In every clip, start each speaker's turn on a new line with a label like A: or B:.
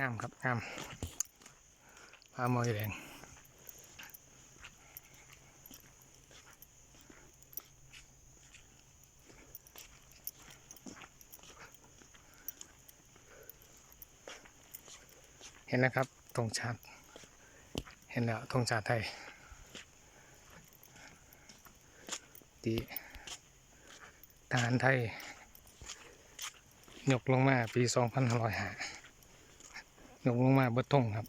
A: งามครับงามปลามอยแดงเห็นนะครับธงชาติเห็นแล้วธงชาติไทยดีทหารไทย ยกลงมาปี 2505 ยกลงมาเบิดทงครับ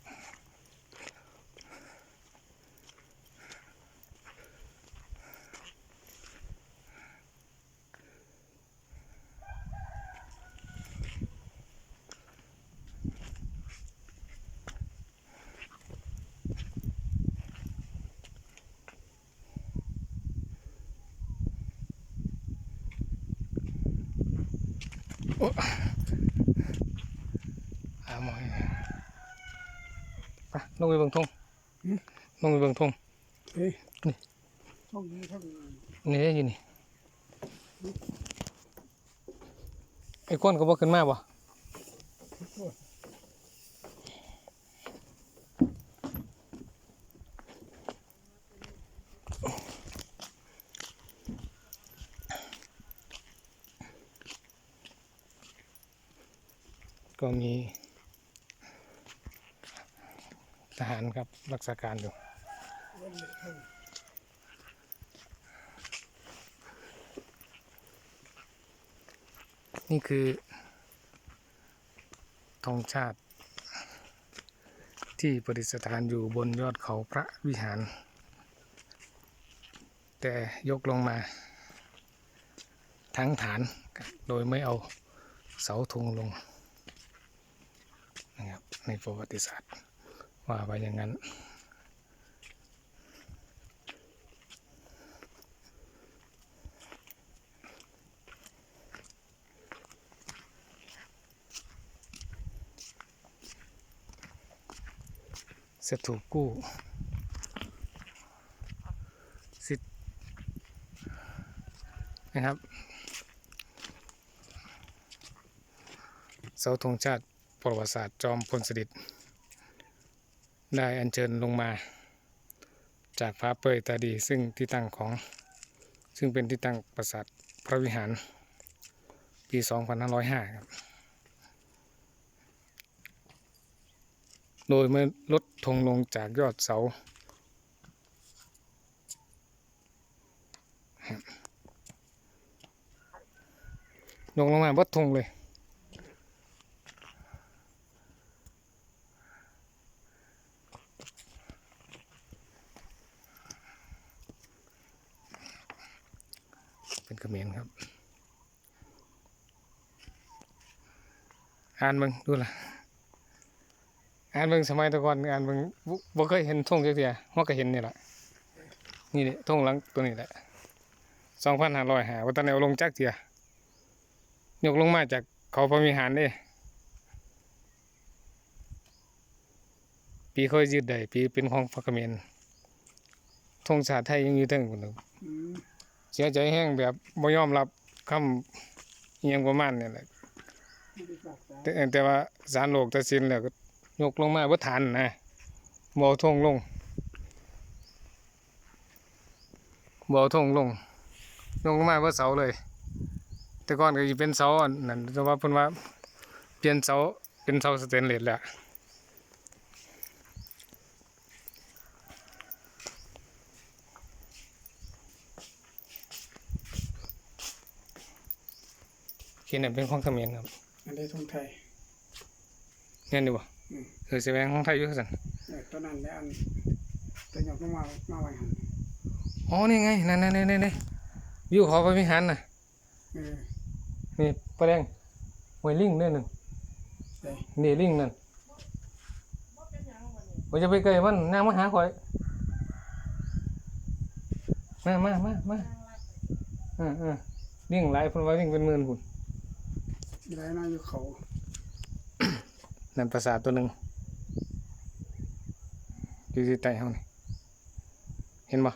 A: โอ้อามอย ไปลงไปเบิ่งทงลงไปเบิ่งทง
B: เฮ้ย
A: นี่
B: ช่องนี้ช่องนี้
A: นี่ได้ยินนี่ไอ้ก้นก็บ่ขึ้นมาบ่ก็มี ทหารครับรักษาการอยู่นี่คือธงชาติ ที่ประดิษฐานอยู่บนยอดเขาพระวิหาร แต่ยกลงมาทั้งฐานโดยไม่เอาเสาธงลงนะครับในประวัติศาสตร์ ว่าไปอย่างนั้นเสร็จถูกกู้สิทธิ์นะครับเสาธงชาติประวัติศาสตร์จอมพลสฤษดิ์ ได้อัญเชิญลงมา จากพระเปยตาดีซึ่งที่ตั้งของซึ่งเป็นที่ตั้งปราสาทพระวิหาร ปี 2505 ครับ โดยเมื่อลดธงลงจากยอดเสา ลงลงมาบดธงเลย เป็นเขมรครับ อ่านมึงดูล่ะ อ่านเบิ่งสมัยตะกอนอ่านเบิ่งบ่เคยเห็นธงจักเที่ยฮอก็เห็นนี่แหละนี่แหละธงหลังตัวนี้แหละ2505ว่าตอนนี้เอาลงจักเที่ยยกลงมาจากเขาพระวิหารเด้ปีค่อยยืดได้ปีเป็นของพระเขมรธงชาติไทยยังอยู่เทั้งพุ่นน่ะ
B: อืม
A: เสียใจแห้งแบบบ่ยอมรับคำอิหยังประมาณนี้แหละแต่แต่ว่าศาลโลกตัดสินแล้วก็ยกลงมาบ่ทันนะบ่เอาธงลงบ่เอาธงลงยกลงมาบ่เสาเลย แต่ก่อนก็สิเป็นเสาอันนั้นแต่ว่าเพิ่นว่าเปลี่ยนเสาเป็นเสาสแตนเลสแล้ว เขียนนเป็นของเขมรครับ
B: อันนี้ทงไทย
A: เงี้ยดีบ่
B: อืม
A: เออแสดงของไทยอยู่ซั่น
B: เออตัวนั้นแหละอันตัวหยกลงมามาไว้หัน
A: อ๋อนี่ไงนั่นนั่นนั่นนั่นวิวเขาพระวิหารน่ะ
B: เออ
A: นี่ปลาแดงหวยลิงเนี่ยนั่น
B: ใส่
A: นี่ลิงนั่นผมจะไปเกยมันนางมาหาข่อยมามามามาเออเออลิงหลายคนว่าลิงเป็นหมื่นพุ่น
B: มีไรน่าอยู่เขา
A: นั่นภาษาทตัวหนึ่งอยู่ที่ใต้เฮานี่เห็นบ่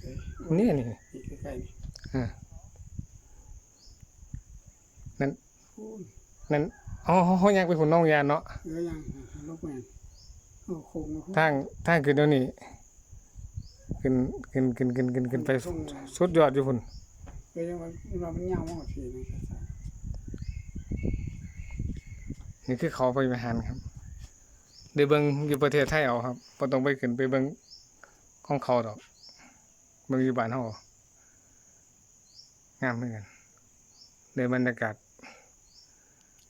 B: ใส่
A: นี่นี่
B: นี่ใกล้ๆนี่
A: อ่านั่น
B: พูน
A: นั่นอ๋อเฮาอยากไปหุ่นน้องยานเนาะ
B: เออยังลูกแม่นเอาโคงมาพุ่ง
A: ทางทางขึ้นเดี๋ยวนี้ขึ้นขึ้นขึ้นขึ้นขึ้นขึ้นไปสุดยอดอยู่พุ่น
B: เออยังว่าเรามันยาวมากกว่าทีนะ
A: นี่คือเขาไปไปหันครับได้เบิ่งอยู่ประเทศไทยเอาครับบ่ต้องไปขึ้นไปเบิ่งของเขาดอก เบิ่งอยู่บ้านเฮางามเหมือนกันได้บรรยากาศ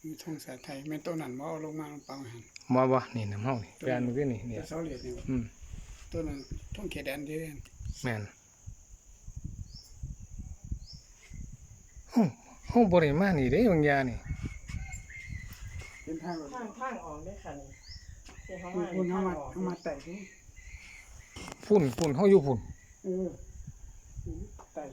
B: มีทงสายไทยแม่นตัวนั้นบ่เอาลงมาลงเปล่าหัน
A: หมอบ่นี่น้ำเฮานี่แปลนมันคือนี่เนี่
B: แต่
A: ย
B: เสาเหลี่ยมนี่
A: อืม
B: ตัวนั้นทงเขตแดนเดือน
A: แม่น ห้องบริมานี่เด้บางยานี่
B: เป็นทางแบบ
C: ทางทางออกด้ค่ะนี่ที่เขา
B: คุณ
C: มา
B: คุณ
C: ทา
B: เอา
C: ง
B: มา
C: ออก
B: เอามาแต่ที่
A: พุ่นฝุ่นเฮาอยู่ฝุ่น
B: เออไต่